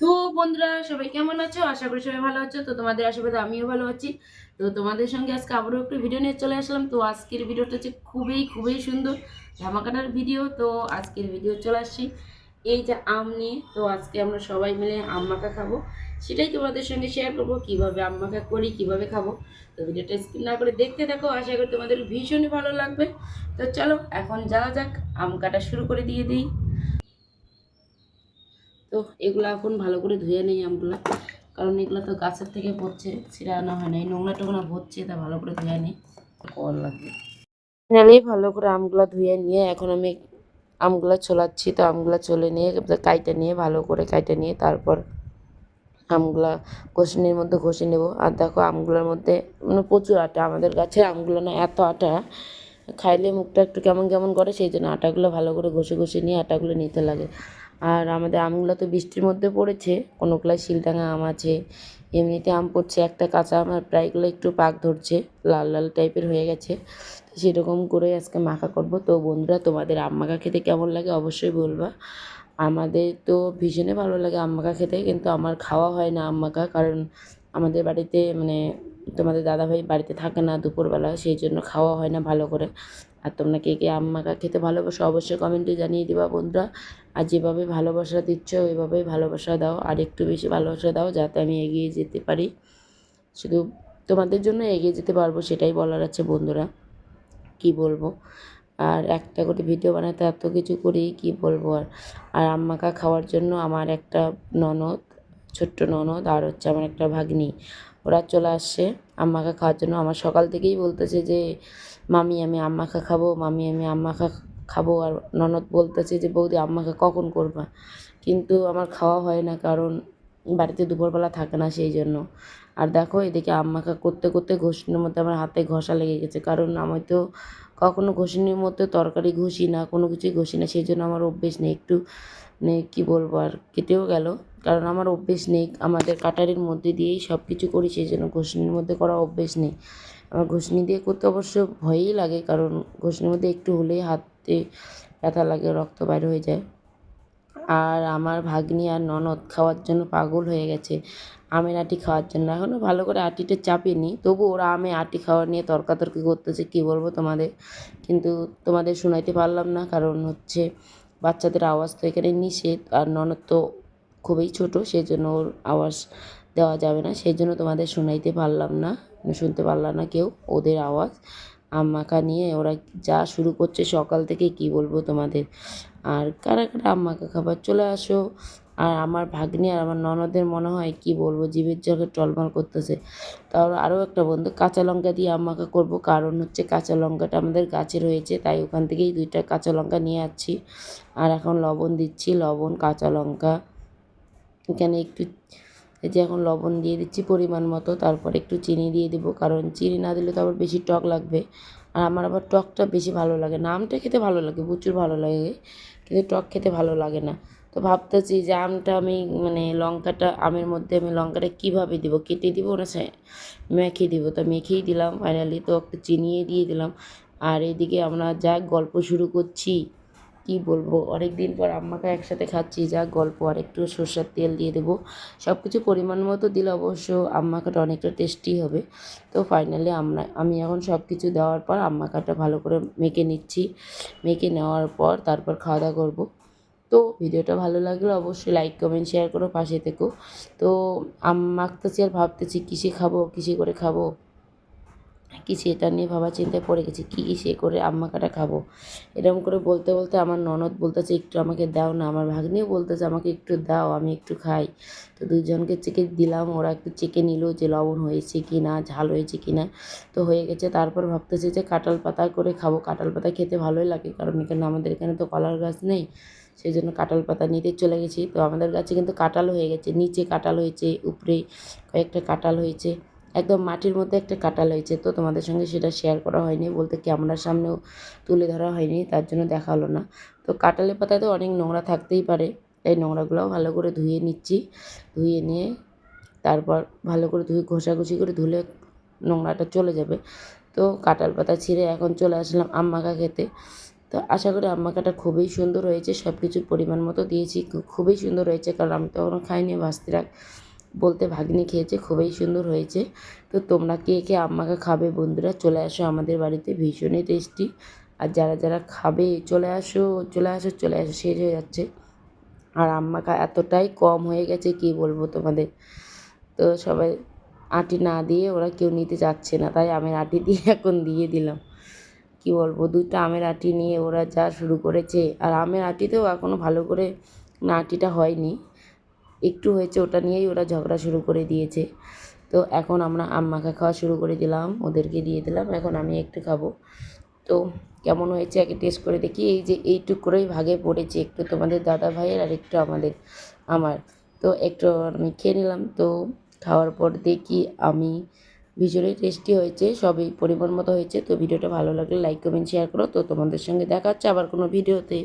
তো বন্ধুরা, সবাই কেমন আছো? আশা করি সবাই ভালো আছো। তো তোমাদের আশীর্বাদে আমিও ভালো আছি। তো তোমাদের সঙ্গে আজকে আবারও একটু ভিডিও নিয়ে চলে আসলাম। তো আজকের ভিডিওটা হচ্ছে খুবই খুবই সুন্দর ধামাকাটার ভিডিও তো আজকের ভিডিও চলে আসছি। এই যে আম নিয়ে, তো আজকে আমরা সবাই মিলে আম মাখা খাব। সেটাই তোমাদের সঙ্গে শেয়ার করব, কীভাবে আম মাখা করি, কীভাবে খাব। তো ভিডিওটা স্কিপ না করে দেখতে থাকো, আশা করি তোমাদের ভীষণই ভালো লাগবে। তো চলো, এখন যাওয়া যাক, আম কাটা শুরু করে দিয়ে দিই। তো এগুলো এখন ভালো করে ধুয়ে নেই আমগুলো। কারণ এগুলো তো গাছের থেকে পড়ছে ছিঁড়ে আনা হয় না এই নোংরা টোংরা ভরছে তা ভালো করে ধুয়ে নিই। কল লাগবে। ফাইনালি ভালো করে আমগুলো ধুয়ে নিয়ে এখন আমি আমগুলো ছোলাচ্ছি তো আমগুলো চলে নিয়ে কাইটা নিয়ে ভালো করে কাইটা নিয়ে তারপর আমগুলা ঘষিনির মধ্যে ঘষে নেব। আর দেখো আমগুলোর মধ্যে মানে প্রচুর আটা আমাদের গাছের আমগুলো না এত আটা খাইলে মুখটা একটু কেমন কেমন করে সেই জন্য আটাগুলো ভালো করে ঘষে ঘষে নিয়ে আটাগুলো নিতে লাগে। আর আমাদের আমগুলো তো বৃষ্টির মধ্যে পড়েছে, কোনোগুলাই শিলডাঙা আম আছে, এমনিতে আম পড়ছে, একটা কাঁচা আম প্রায়গুলো একটু পাক ধরছে, লাল লাল টাইপের হয়ে গেছে, তো সেরকম করে আজকে মাখা করব। তো বন্ধুরা, তোমাদের আম মাখা খেতে কেমন লাগে অবশ্যই বলবা। আমাদের তো ভীষণই ভালো লাগে আম মাখা খেতে, কিন্তু আমার খাওয়া হয় না আম মাখা, কারণ আমাদের বাড়িতে মানে তোমাদের দাদাভাই বাড়িতে থাকে না, দুপুরবেলা সেই জন্য খাওয়া হয় না ভালো করে। আর তোমরা কে কে আম মাখা খেতে ভালোবাসো অবশ্যই কমেন্টে জানিয়ে দিবা বন্ধুরা। আর যেভাবে ভালোবাসা দিচ্ছ, ওইভাবেই ভালোবাসা দাও। আর একটু বেশি ভালোবাসা দাও যাতে আমি এগিয়ে যেতে পারি। শুধু তোমাদের জন্য এগিয়ে যেতে পারব সেটাই বলার আছে বন্ধুরা, কি বলব? আর একটা করে ভিডিও বানাতে এত কিছু করি কি বলব আর? আর আম্মাকা খাওয়ার জন্য আমার একটা ননদ ছোট্ট ননদ আর হচ্ছে আমার একটা ভাগ্নি। ওরা চলে আসছে আম্মাখা খাওয়ার জন্য। আমার সকাল থেকেই বলতেছে যে, মামি, আমি আম্মাখা খাব, মামি, আমি আম্মাখা খাব। আর ননদ বলতেছে যে, বৌদি আম্মাখা কখন করবা? কিন্তু আমার খাওয়া হয় না কারণ বাড়িতে দুপুরবেলা থাকে না সেই জন্য। আর দেখো এদিকে আম্মাখা করতে করতে ঘষির মধ্যে আমার হাতে ঘষা লেগে গেছে। কারণ আমি তো কখনো ঘষিনির মধ্যে তরকারি ঘষি না, কোনো কিছুই ঘষি না। সেই জন্য আমার অভ্যেস নেই। একটু মানে কী বলব আর, কেটেও গেল। কারণ আমার অভ্যেস নেই। আমাদের কাটারির মধ্যে দিয়েই সব কিছু করি, সেই জন্য ঘষিনির মধ্যে করা অভ্যেস নেই। আমার ঘষনি দিয়ে করতে অবশ্য ভয়ই লাগে। কারণ ঘষনির মধ্যে একটু হলেই হাতে ব্যথা লাগে, রক্ত বাইর হয়ে যায়। আর আমার ভাগ্নি আর ননদ খাওয়ার জন্য পাগল হয়ে গেছে। আমের আটি খাওয়ার জন্য। এখনও ভালো করে আটিটা চাপিনি তবু ওরা আমে আটি খাওয়া নিয়ে তর্কাতর্কি করতেছে, কী বলব তোমাদের? কিন্তু তোমাদের শোনাইতে পারলাম না, কারণ হচ্ছে বাচ্চাদের আওয়াজ তো এখানে নিষেধ। আর ননদ তো খুবই ছোটো সেই জন্য ওর আওয়াজ দেওয়া যাবে না। সেই জন্য তোমাদের শোনাইতে পারলাম না, শুনতে পারলাম না কেউ ওদের আওয়াজ। আম মাখা নিয়ে ওরা যা শুরু করছে সকাল থেকে, কি বলব তোমাদের? আর কারা কারা আম মাখা খাবার চলে আসো? আর আমার ভাগ্নি আর আমার ননদের মনে হয়, কি বলব জীবের জলে টলমল করতেছে। তার আরও একটা বন্ধু, কাঁচা লঙ্কা দিয়ে আম মাখা করব। কারণ হচ্ছে কাঁচা লঙ্কাটা আমাদের গাছে রয়েছে, তাই ওখান থেকেই দুইটা কাঁচা লঙ্কা নিয়ে আসছি। আর এখন লবণ দিচ্ছি, লবণ, কাঁচা লঙ্কা। এখানে একটু, এই যে এখন লবণ দিয়ে দিচ্ছি পরিমাণ মতো, তারপর একটু চিনি দিয়ে দেবো। কারণ চিনি না দিলে তো আবার বেশি টক লাগবে। আর আমার আবার টকটা বেশি ভালো লাগে। না আমটা খেতে ভালো লাগে, প্রচুর ভালো লাগে, কিন্তু টক খেতে ভালো লাগে না। তো ভাবতেছি যে আমটা আমি মানে লঙ্কাটা, আমের মধ্যে আমি লঙ্কাটা কীভাবে দিব? কেটে দিব না মেখে দিব? তো মেখেই দিলাম ফাইনালি তো একটু চিনিয়ে দিয়ে দিলাম। আর এদিকে আমরা যা গল্প শুরু করছি কি বলব? অনেক দিন পর আম্মাকে একসাথে খাচ্ছি, যা গল্প। আর একটু সর্ষের তেল দিয়ে দেবো। সব কিছু পরিমাণ মতো দিলে অবশ্য আম্মাকাটা অনেকটা টেস্টি হবে। তো ফাইনালি আমরা, আমি এখন সব কিছু দেওয়ার পর আম্মাকাটা ভালো করে মেখে নিচ্ছি। মেখে নেওয়ার পর তারপর খাওয়া দাওয়া করব। তো ভিডিওটা ভালো লাগলে অবশ্যই লাইক কমেন্ট শেয়ার করো পাশে থেকো। তো আম মাখতেছি আর ভাবতেছি কিসে খাব, কিসে করে খাব? কিছু এটা নিয়ে ভাবা চিন্তায় পড়ে গেছি, কী সে করে আম্মা কাটা খাব? এরকম করে বলতে বলতে আমার ননদ বলতেছে, একটু আমাকে দাও না। আমার ভাগ্নিও বলতেছে, আমাকে একটু দাও, আমি একটু খাই। তো দুজনকে চেকে দিলাম, ওরা একটু চেকে নিল যে লবণ হয়েছে কি না, ঝাল হয়েছে কি না। তো হয়ে গেছে, তারপর ভাবতেছি যে কাঁঠাল পাতা করে খাব। কাঁঠাল পাতা খেতে ভালোই লাগে, কারণ এখানে আমাদের এখানে তো কলার গাছ নেই সেই জন্য কাঁঠাল পাতা নিতে চলে গেছি। তো আমাদের গাছে কিন্তু কাঁটাল হয়ে গেছে, নিচে কাঁঠাল হয়েছে, উপরে কয়েকটা কাঁঠাল হয়েছে। একদম মাটির মধ্যে একটা কাঁঠাল হয়েছে। তো তোমাদের সঙ্গে সেটা শেয়ার করা হয়নি, বলতে ক্যামেরার সামনেও তুলে ধরা হয়নি, তার জন্য দেখা হলো না। তো কাঁঠালের পাতায় তো অনেক নোংরা থাকতেই পারে, তাই নোংরাগুলোও ভালো করে ধুয়ে নিচ্ছি। ধুয়ে নিয়ে তারপর ভালো করে ধুয়ে ঘষাঘষি করে ধুলে নোংরাটা চলে যাবে। তো কাঁঠাল পাতা ছিঁড়ে এখন চলে আসলাম আম মাখা খেতে। তো আশা করি আম মাখাটা খুবই সুন্দর হয়েছে সব কিছুর পরিমাণ মতো দিয়েছি, খুবই সুন্দর হয়েছে, কারণ আমি তো এখনও খাইনি ভাস্তিরা বলতে ভাগ্নি খেয়েছে, খুবই সুন্দর হয়েছে। তো তোমরা কে কে আম মাখা খাবে বন্ধুরা, চলে আসো আমাদের বাড়িতে, ভীষণই টেস্টি আর যারা যারা খাবে, চলে আসো চলে আসো চলে আসো, শেষ হয়ে যাচ্ছে। আর আম মাখা এতটাই কম হয়ে গেছে, কি বলব তোমাদের? তো সবাই আটি না দিয়ে ওরা কেউ নিতে যাচ্ছে না, তাই আমের আটি দিয়ে এখন দিয়ে দিলাম। কি বলব দুটো আমের আটি নিয়ে ওরা যা শুরু করেছে। আর আমের আটিতেও এখনও ভালো করে আটিটা হয়নি। একটু হয়েছে, ওটা নিয়েই ওরা ঝগড়া শুরু করে দিয়েছে। তো এখন আমরা আম মাখা খাওয়া শুরু করে দিলাম, ওদেরকে দিয়ে দিলাম, এখন আমি একটু খাব। তো কেমন হয়েছে আগে টেস্ট করে দেখি, এই যে এইটুক করেই ভাগে পড়েছে, একটু তোমাদের দাদা ভাইয়ের আর একটু আমাদের, আমার। তো একটু আমি খেয়ে নিলাম, তো খাওয়ার পর দেখি আমি ভীষণই টেস্টি হয়েছে, সবই পরিমাণ মতো হয়েছে। তো ভিডিওটা ভালো লাগলে লাইক কমেন্ট শেয়ার করো। তো তোমাদের সঙ্গে দেখা হচ্ছে আবার কোনো ভিডিওতে।